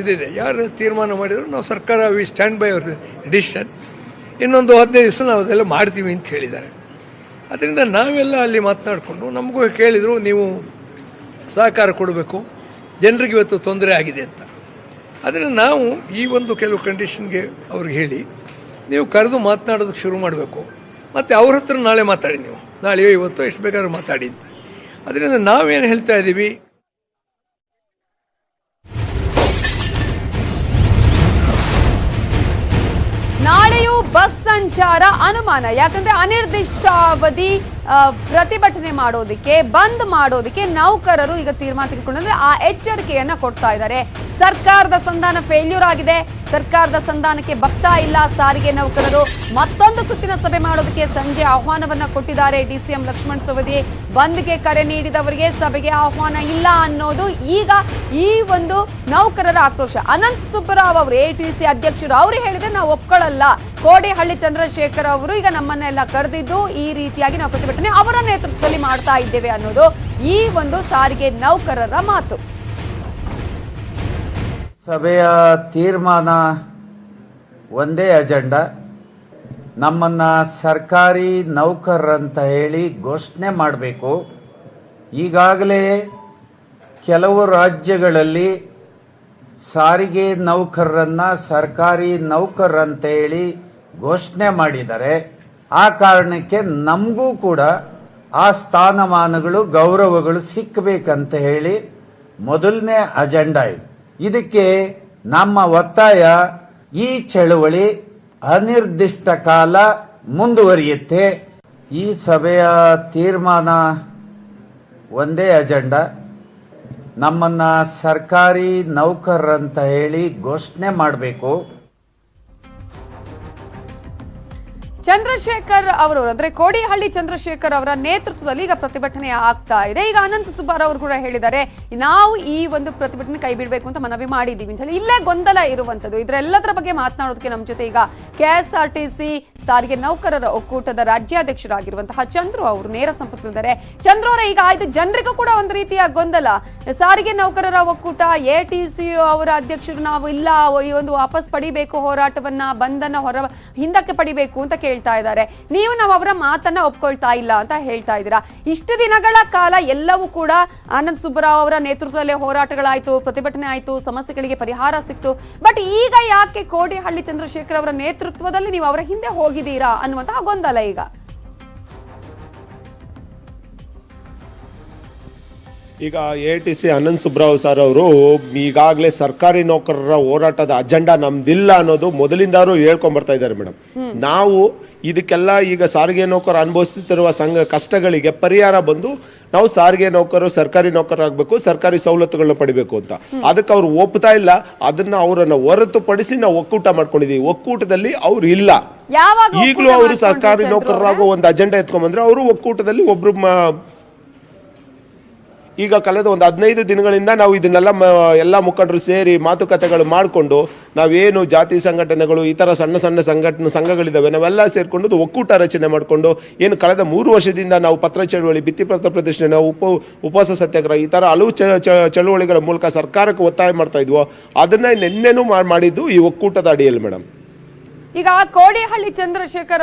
ಇದಿದೆ ಯಾರು ತೀರ್ಮಾನ ಮಾಡಿದ್ರು ನಾವು ಸರ್ಕಾರ we stand by our decision ಇನ್ನೊಂದು ಹದಿನೈದು ದಿವಸ ನಾವು ಅದೆಲ್ಲ ಮಾಡ್ತೀವಿ ಅಂತ ಹೇಳಿದ್ದಾರೆ. ಅದರಿಂದ ನಾವೆಲ್ಲ ಅಲ್ಲಿ ಮಾತನಾಡಿಕೊಂಡು ನಮಗೂ ಕೇಳಿದರು, ನೀವು ಸಹಕಾರ ಕೊಡಬೇಕು, ಜನರಿಗೆ ಇವತ್ತು ತೊಂದರೆ ಆಗಿದೆ ಅಂತ. ಅದರಿಂದ ನಾವು ಈ ಒಂದು ಕೆಲವು ಕಂಡೀಷನ್ಗೆ ಅವ್ರಿಗೆ ಹೇಳಿ, ನೀವು ಕರೆದು ಮಾತನಾಡೋದಕ್ಕೆ ಶುರು ಮಾಡಬೇಕು. ಮತ್ತು ಅವ್ರ ಹತ್ರ ನಾಳೆ ಮಾತಾಡಿ ನೀವು. ನಾಳೆಯೋ ಇವತ್ತು ಎಷ್ಟು ಬೇಕಾದ್ರೂ ಮಾತಾಡಿ ಅಂತ. ಅದರಿಂದ ನಾವೇನು ಹೇಳ್ತಾ ಇದ್ದೀವಿ ಬಸ್ ಸಂಚಾರ ಅನುಮಾನ. ಯಾಕಂದ್ರೆ ಅನಿರ್ದಿಷ್ಟಾವಧಿ ಪ್ರತಿಭಟನೆ ಮಾಡೋದಕ್ಕೆ, ಬಂದ್ ಮಾಡೋದಕ್ಕೆ ನೌಕರರು ಈಗ ತೀರ್ಮಾನ ತೆಗೆದುಕೊಂಡ್ರೆ ಆ ಎಚ್ಚರಿಕೆಯನ್ನ ಕೊಡ್ತಾ ಇದ್ದಾರೆ. ಸರ್ಕಾರದ ಸಂಧಾನ ಫೇಲ್ಯೂರ್ ಆಗಿದೆ. ಸರ್ಕಾರದ ಸಂಧಾನಕ್ಕೆ ಬಗ್ತಾ ಇಲ್ಲ ಸಾರಿಗೆ ನೌಕರರು. ಮತ್ತೊಂದು ಸುತ್ತಿನ ಸಭೆ ಮಾಡೋದಕ್ಕೆ ಸಂಜೆ ಆಹ್ವಾನವನ್ನ ಕೊಟ್ಟಿದ್ದಾರೆ ಡಿಸಿಎಂ ಲಕ್ಷ್ಮಣ್ ಸವದಿ. ಬಂದ್ಗೆ ಕರೆ ನೀಡಿದವರಿಗೆ ಸಭೆಗೆ ಆಹ್ವಾನ ಇಲ್ಲ ಅನ್ನೋದು ಈಗ ಈ ಒಂದು ನೌಕರರ ಆಕ್ರೋಶ. ಅನಂತ ಸುಬ್ಬರಾವ್ ಅವರು ಎ ಟಿ ಸಿ ಅಧ್ಯಕ್ಷರು, ಅವರು ಹೇಳಿದ್ರೆ ನಾವು ಒಪ್ಕೊಳ್ಳಲ್ಲ ಕೋಡಿಹಳ್ಳಿ ಚಂದ್ರಶೇಖರ್ ಅವರು ಈಗ ನಮ್ಮನ್ನೆಲ್ಲ ಕರೆದಿದ್ದು ಈ ರೀತಿಯಾಗಿ ನಾವು ಪ್ರತಿಭಟನೆ ಅವರ ನೇತೃತ್ವದಲ್ಲಿ ಮಾಡ್ತಾ ಇದ್ದೇವೆ ಅನ್ನೋದು ಈ ಒಂದು ಸಾರಿಗೆ ನೌಕರರ ಮಾತು. ಸಭೆಯ ತೀರ್ಮಾನ ಒಂದೇ ಅಜೆಂಡಾ. ನಮ್ಮನ್ನು ಸರ್ಕಾರಿ ನೌಕರರಂತ ಹೇಳಿ ಘೋಷಣೆ ಮಾಡಬೇಕು. ಈಗಾಗಲೇ ಕೆಲವು ರಾಜ್ಯಗಳಲ್ಲಿ ಸಾರಿಗೆ ನೌಕರರನ್ನು ಸರ್ಕಾರಿ ನೌಕರರಂತ ಹೇಳಿ ಘೋಷಣೆ ಮಾಡಿದ್ದಾರೆ. ಆ ಕಾರಣಕ್ಕೆ ನಮಗೂ ಕೂಡ ಆ ಸ್ಥಾನಮಾನಗಳು, ಗೌರವಗಳು ಸಿಕ್ಕಬೇಕಂತ ಹೇಳಿ ಮೊದಲನೇ ಅಜೆಂಡಾ ಇದು. ಇದಕ್ಕೆ ನಮ್ಮ ಒತ್ತಾಯ ಈ ಚಳುವಳಿ ಅನಿರ್ದಿಷ್ಟ ಕಾಲ ಮುಂದುವರಿಯುತ್ತೆ. ಈ ಸಭೆಯ ತೀರ್ಮಾನ ಒಂದೇ ಅಜೆಂಡಾ. ನಮ್ಮನ್ನು ಸರ್ಕಾರಿ ನೌಕರರಂತ ಹೇಳಿ ಘೋಷಣೆ ಮಾಡಬೇಕು. ಚಂದ್ರಶೇಖರ್ ಅವರು ಅಂದ್ರೆ ಕೋಡಿಹಳ್ಳಿ ಚಂದ್ರಶೇಖರ್ ಅವರ ನೇತೃತ್ವದಲ್ಲಿ ಈಗ ಪ್ರತಿಭಟನೆ ಆಗ್ತಾ ಇದೆ. ಈಗ ಅನಂತ ಸುಬ್ಬಾರ್ ಅವರು ಕೂಡ ಹೇಳಿದ್ದಾರೆ, ನಾವು ಈ ಒಂದು ಪ್ರತಿಭಟನೆ ಕೈ ಬಿಡಬೇಕು ಅಂತ ಮನವಿ ಮಾಡಿದ್ದೀವಿ ಅಂತ ಹೇಳಿ, ಇಲ್ಲೇ ಗೊಂದಲ ಇರುವಂತದ್ದು ಇದರೆಲ್ಲದರ ಬಗ್ಗೆ ಮಾತನಾಡೋದಕ್ಕೆ ನಮ್ಮ ಜೊತೆ ಈಗ ಕೆಎಸ್ಆರ್ಟಿಸಿ ಸಾರಿಗೆ ನೌಕರರ ಒಕ್ಕೂಟದ ರಾಜ್ಯಾಧ್ಯಕ್ಷರಾಗಿರುವಂತಹ ಚಂದ್ರು ಅವರು ನೇರ ಸಂಪರ್ಕದಲ್ಲಿದ್ದಾರೆ. ಚಂದ್ರು ಅವರ, ಈಗ ಆಯ್ತು, ಜನರಿಗೂ ಕೂಡ ಒಂದು ರೀತಿಯ ಗೊಂದಲ. ಸಾರಿಗೆ ನೌಕರರ ಒಕ್ಕೂಟ ಎಟಿಸಿ ಅವರ ಅಧ್ಯಕ್ಷರು ನಾವು ಇಲ್ಲ, ಈ ಒಂದು ವಾಪಸ್ ಪಡಿಬೇಕು ಹೋರಾಟವನ್ನ, ಬಂಧನ ಹೊರ ಹಿಂದಕ್ಕೆ ಪಡಿಬೇಕು ಅಂತ ಕೇಳ್ತಾ ಇದ್ದಾರೆ. ನೀವು ನಾವು ಅವರ ಮಾತನ್ನ ಒಪ್ಕೊಳ್ತಾ ಇಲ್ಲ ಅಂತ ಹೇಳ್ತಾ ಇದ್ದೀರಾ. ಇಷ್ಟು ದಿನಗಳ ಕಾಲ ಎಲ್ಲವೂ ಕೂಡ ಆನಂದ್ ಸುಬ್ಬರಾವ್ ಅವರ ನೇತೃತ್ವದಲ್ಲೇ ಹೋರಾಟಗಳಾಯ್ತು, ಪ್ರತಿಭಟನೆ ಆಯ್ತು, ಸಮಸ್ಯೆಗಳಿಗೆ ಪರಿಹಾರ ಸಿಕ್ತು. ಬಟ್ ಈಗ ಯಾಕೆ ಕೋಡಿಹಳ್ಳಿ ಚಂದ್ರಶೇಖರ್ ಅವರ ನೇತೃತ್ವದಲ್ಲಿ ನೀವು ಅವರ ಹಿಂದೆ ಹೋಗಿದ್ದೀರಾ ಅನ್ನುವಂತಹ ಗೊಂದಲ ಈಗ. ಈಗ A T C Anant Subrao sir ಅವರು ಈಗಾಗಲೇ ಸರ್ಕಾರಿ ನೌಕರರ ಹೋರಾಟದ ಅಜೆಂಡಾ ನಮ್ದಿಲ್ಲ ಅನ್ನೋದು ಮೊದಲಿಂದಾರು ಹೇಳ್ಕೊಂಡ್ ಬರ್ತಾ ಇದ್ದಾರೆ ಮೇಡಮ್ ನಾವು ಇದಕ್ಕೆಲ್ಲ ಈಗ ಸಾರಿಗೆ ನೌಕರ ಅನುಭವಿಸುತ್ತಿರುವ ಸಂಘ ಕಷ್ಟಗಳಿಗೆ ಪರಿಹಾರ ಬಂದು ನಾವು ಸಾರಿಗೆ ನೌಕರು ಸರ್ಕಾರಿ ನೌಕರರಾಗಬೇಕು ಸರ್ಕಾರಿ ಸವಲತ್ತುಗಳನ್ನ ಪಡಿಬೇಕು ಅಂತ. ಅದಕ್ಕೆ ಅವ್ರು ಒಪ್ತಾ ಇಲ್ಲ ಅದನ್ನ ಅವರನ್ನ ಹೊರತುಪಡಿಸಿ ನಾವು ಒಕ್ಕೂಟ ಮಾಡ್ಕೊಂಡಿದೀವಿ. ಒಕ್ಕೂಟದಲ್ಲಿ ಅವ್ರು ಇಲ್ಲ. ಈಗಲೂ ಅವರು ಸರ್ಕಾರಿ ನೌಕರರಾಗೋ ಒಂದು ಅಜೆಂಡಾ ಎತ್ಕೊಂಡ್ಬಂದ್ರೆ ಅವರು ಒಕ್ಕೂಟದಲ್ಲಿ ಒಬ್ರು ಈಗ ಕಳೆದ ಒಂದು ಹದಿನೈದು ದಿನಗಳಿಂದ ನಾವು ಇದನ್ನೆಲ್ಲ ಎಲ್ಲ ಮುಖಂಡರು ಸೇರಿ ಮಾತುಕತೆಗಳು ಮಾಡಿಕೊಂಡು ನಾವೇನು ಜಾತಿ ಸಂಘಟನೆಗಳು ಈ ಥರ ಸಣ್ಣ ಸಣ್ಣ ಸಂಘಟನೆ ಸಂಘಗಳಿದ್ದಾವೆ ನಾವೆಲ್ಲ ಸೇರಿಕೊಂಡು ಒಕ್ಕೂಟ ರಚನೆ ಮಾಡಿಕೊಂಡು ಏನು ಕಳೆದ ಮೂರು ವರ್ಷದಿಂದ ನಾವು ಪತ್ರ ಚಳವಳಿ ಭಿತ್ತಿಪತ್ರ ಪ್ರದರ್ಶನ, ಉಪ, ಉಪವಾಸ ಸತ್ಯಾಗ್ರಹ, ಈ ಥರ ಹಲವು ಚಳುವಳಿಗಳ ಮೂಲಕ ಸರ್ಕಾರಕ್ಕೆ ಒತ್ತಾಯ ಮಾಡ್ತಾ ಇದ್ವೋ, ಅದನ್ನ ನಿನ್ನೆನೂ ಮಾಡಿದ್ದು ಈ ಒಕ್ಕೂಟದ ಅಡಿಯಲ್ಲಿ, ಮೇಡಮ್. ಈಗ ಕೋಡಿಹಳ್ಳಿ ಚಂದ್ರಶೇಖರ್